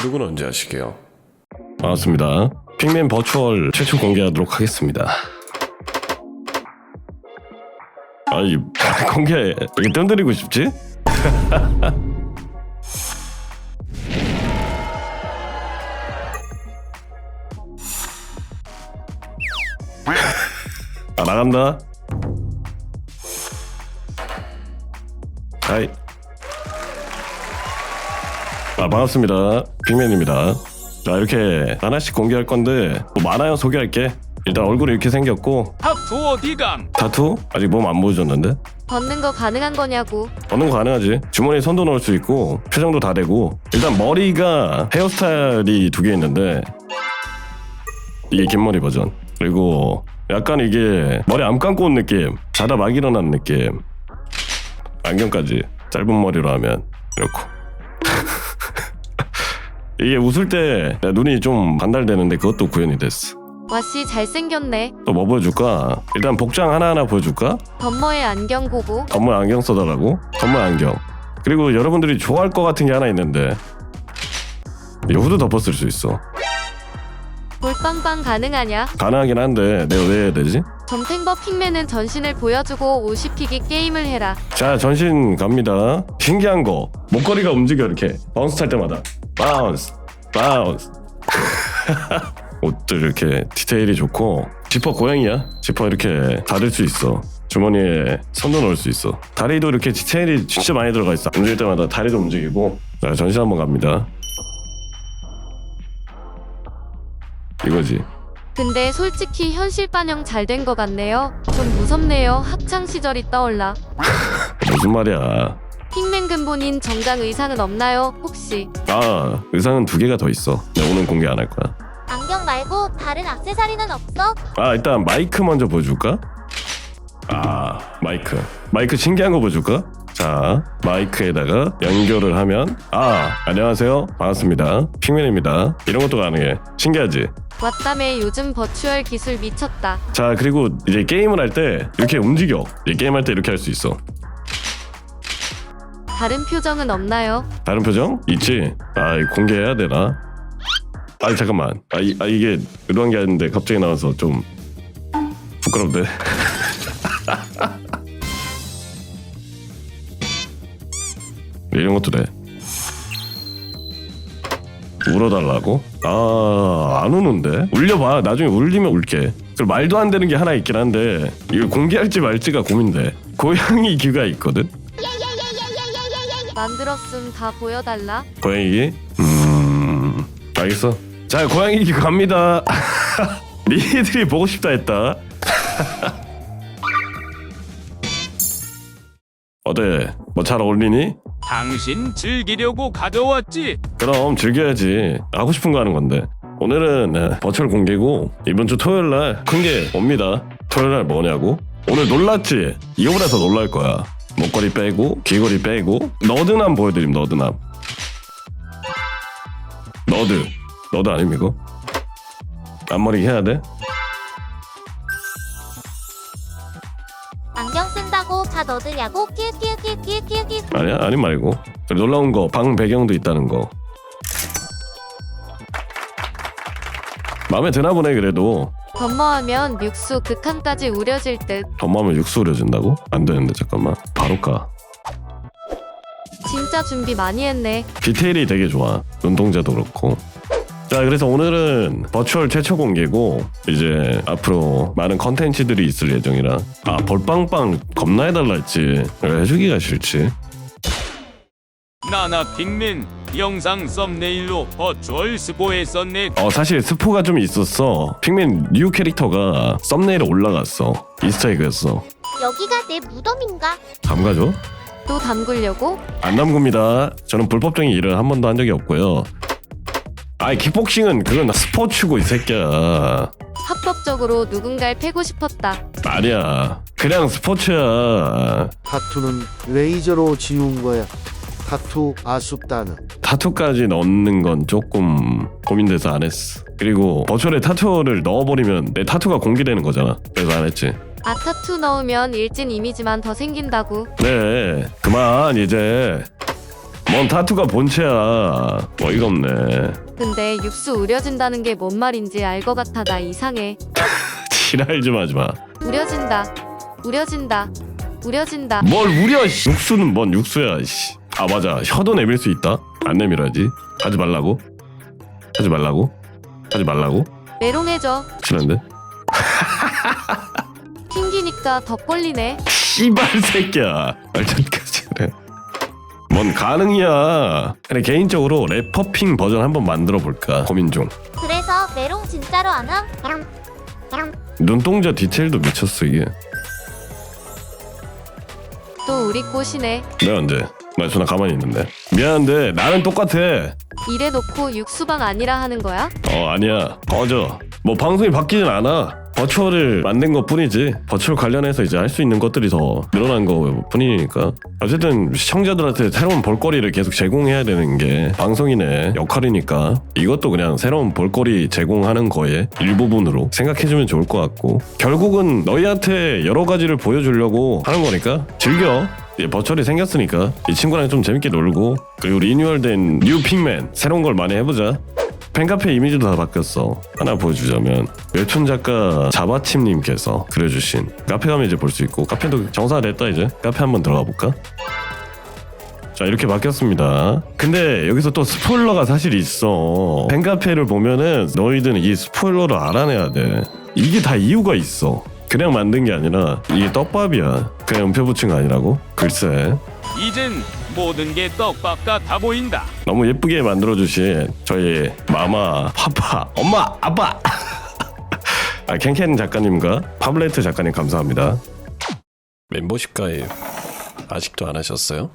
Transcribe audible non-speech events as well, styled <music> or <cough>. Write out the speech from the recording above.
구독은 언제 하시게요? 반갑습니다. 핑맨 버추얼 최초 공개하도록 하겠습니다. 아이 <laughs> 공개 이렇게 뜸들이고 싶지? <laughs> 아 나간다. 하이. 아 반갑습니다. 빅맨입니다. 자 이렇게 하나씩 공개할 건데 뭐 많아요 소개할게. 일단 얼굴이 이렇게 생겼고 타투 어디감? 타투 아직 몸 안 보여줬는데 벗는 거 가능한 거냐고. 얻는 거 가능하지. 주머니에 손도 넣을 수 있고 표정도 다 되고 일단 머리가 헤어스타일이 두 개 있는데 이게 긴 머리 버전 그리고 약간 이게 머리 안 감고 온 느낌 자다 막 일어난 느낌 안경까지 짧은 머리로 하면 이렇고 이게 웃을 때 눈이 좀 반달되는데 그것도 구현이 됐어 와씨 잘생겼네. 또 뭐 보여줄까 일단 복장 하나하나 보여줄까 덤머에 안경 보고. 선물 안경 써달라고? 선물 안경. 그리고 여러분들이 좋아할 것 같은 게 하나 있는데 이 후드 덮었을 수 있어. 볼빵빵 가능하냐? 가능하긴 한데 내가 왜 해야 되지? 점탱버 핑맨은 전신을 보여주고 50피기 게임을 해라. 자 전신 갑니다. 신기한 거 목걸이가 움직여 이렇게 바운스 탈 때마다 바운스 바운스. <laughs> 옷도 이렇게 디테일이 좋고 지퍼 고양이야. 지퍼 이렇게 닫을 수 있어. 주머니에 손도 넣을 수 있어. 다리도 이렇게 디테일이 진짜 많이 들어가 있어. 움직일 때마다 다리도 움직이고. 자 전신 한번 갑니다. 이거지. 근데 솔직히 현실 반영 잘된거 같네요. 좀 무섭네요. 학창 시절이 떠올라. <laughs> 무슨 말이야? 핑맨 근본인 정장 의상은 없나요? 혹시? 아 의상은 두 개가 더 있어. 내가 오늘 공개 안 할 거야. 안경 말고 다른 액세서리는 없어? 아 일단 마이크 먼저 보여줄까? 아 마이크 마이크 신기한 거 보여줄까? 자 마이크에다가 연결을 하면 아 안녕하세요 반갑습니다 핑맨입니다 이런 것도 가능해 신기하지? 왓담에 요즘 버추얼 기술 미쳤다. 자 그리고 이제 게임을 할 때 이렇게 움직여 이제 게임할 때 이렇게 할 수 있어 다른 표정은 없나요? 다른 표정? 있지? 아 공개해야 되나? 아 잠깐만 아, 이, 아 이게 의도한 게 아닌데 갑자기 나와서 좀 부끄럽네 <laughs> 이런 것도 돼 울어달라고? 아, 안 우는데? 울려봐. 나중에 울리면 울게. 그리고 말도 안 되는 게 하나 있긴 한데, 이걸 공개할지 말지가 고민돼. 고양이 귀가 있거든? 만들었음 다 보여달라. 고양이? 음, 알겠어. 자, 고양이 귀 갑니다. <laughs> 니들이 보고 싶다 했다. <laughs> 어때? 뭐 잘 어울리니? 당신 즐기려고 가져왔지? 그럼 즐겨야지. 하고 싶은 거 하는 건데. 오늘은 네, 버추얼 공개고 이번 주 토요일 날큰게 옵니다. 토요일 날 뭐냐고? 오늘 놀랐지? 이거보다 더 놀랄 거야. 목걸이 빼고 귀걸이 빼고 너드남 보여드림 너드남. 너드. 너드 아님 이거? 앞머리 해야 돼? 안경 쓴다고 다 넣으냐고? 끼우끼우끼우끼우끼우 아니야 아니 말고 놀라운 거 방 배경도 있다는 거. 마음에 드나 보네 그래도 덤머하면 육수 극한까지 우려질 듯. 덤마면 육수 우려준다고? 안 되는데 잠깐만. 바로 가 진짜 준비 많이 했네. 디테일이 되게 좋아. 눈동자도 그렇고. 자 그래서 오늘은 버추얼 최초 공개고 이제 앞으로 많은 컨텐츠들이 있을 예정이라. 아 벌빵빵 겁나 해달라 했지. 왜 해주기가 싫지 나나 빅맨 영상 썸네일로 버추얼 스포했었네. 어 사실 스포가 좀 있었어 핑맨 뉴 캐릭터가 썸네일에 올라갔어 이스터에그였어 여기가 내 무덤인가? 담가줘? 또 담그려고? 안 담굽니다 저는 불법적인 일을 한 번도 한 적이 없고요 아이 킥복싱은 그건 스포츠고 이 새끼야 합법적으로 누군가를 패고 싶었다. 아니야 그냥 스포츠야 타투는 레이저로 지운 거야. 타투 아쉽다는. 타투까지 넣는 건 조금 고민돼서 안 했어 그리고 버추얼에 타투를 넣어버리면 내 타투가 공개되는 거잖아 그래서 안 했지 아타투 넣으면 일진 이미지만 더 생긴다고. 네 그만 이제 뭔 타투가 본체야 어이가 없네 근데 육수 우려진다는 게 뭔 말인지 알 것 같아 나 이상해. <laughs> 지랄 좀 하지 마. 우려진다. 우려진다. 우려진다. 뭘 우려? 씨. 육수는 뭔 육수야? 씨. 아 맞아. 혀도 내밀 수 있다. 안 내밀어야지. 하지 말라고. 하지 말라고. 하지 말라고. 메롱해져. 싫은데? <laughs> 튕기니까 더 꼴리네. 씨발 새끼야. 말전까지 그래. 뭔 가능이야. 근데 개인적으로 래퍼핑 버전 한번 만들어 볼까 고민 중. 그래서 메롱 진짜로 안 함? 눈동자 디테일도 미쳤어 이게. 또 우리 꽃이네. 내가 언제? 말수 나 가만히 있는데. 미안한데 나는 똑같아. 이래놓고 육수방 아니라 하는 거야? 어 아니야 꺼져 뭐 방송이 바뀌진 않아 버추얼을 만든 것 뿐이지 버추얼 관련해서 이제 할 수 있는 것들이 더 늘어난 거 뿐이니까 어쨌든 시청자들한테 새로운 볼거리를 계속 제공해야 되는 게 방송인의 역할이니까 이것도 그냥 새로운 볼거리 제공하는 거에 일부분으로 생각해주면 좋을 것 같고 결국은 너희한테 여러 가지를 보여주려고 하는 거니까 즐겨 예, 버추얼이 생겼으니까 이 친구랑 좀 재밌게 놀고 그리고 리뉴얼된 뉴 핑맨 새로운 걸 많이 해보자. 팬카페 이미지도 다 바뀌었어. 하나 보여주자면 웹툰 작가 자바침님께서 그려주신 카페 가면 이제 볼 수 있고 카페도 정사됐다 이제. 카페 한번 들어가 볼까? 자 이렇게 바뀌었습니다. 근데 여기서 또 스포일러가 사실 있어. 팬카페를 보면은 너희들은 이 스포일러를 알아내야 돼. 이게 다 이유가 있어 그냥 만든 게 아니라 이게 떡밥이야 그냥 음표 붙인 거 아니라고? 글쎄 이젠 모든 게 떡밥 같아 보인다. 너무 예쁘게 만들어 주신 저희 마마, 파파, 엄마, 아빠 <laughs> 아, 캔캔 작가님과 파블레트 작가님 감사합니다 멤버십 가입 아직도 안 하셨어요?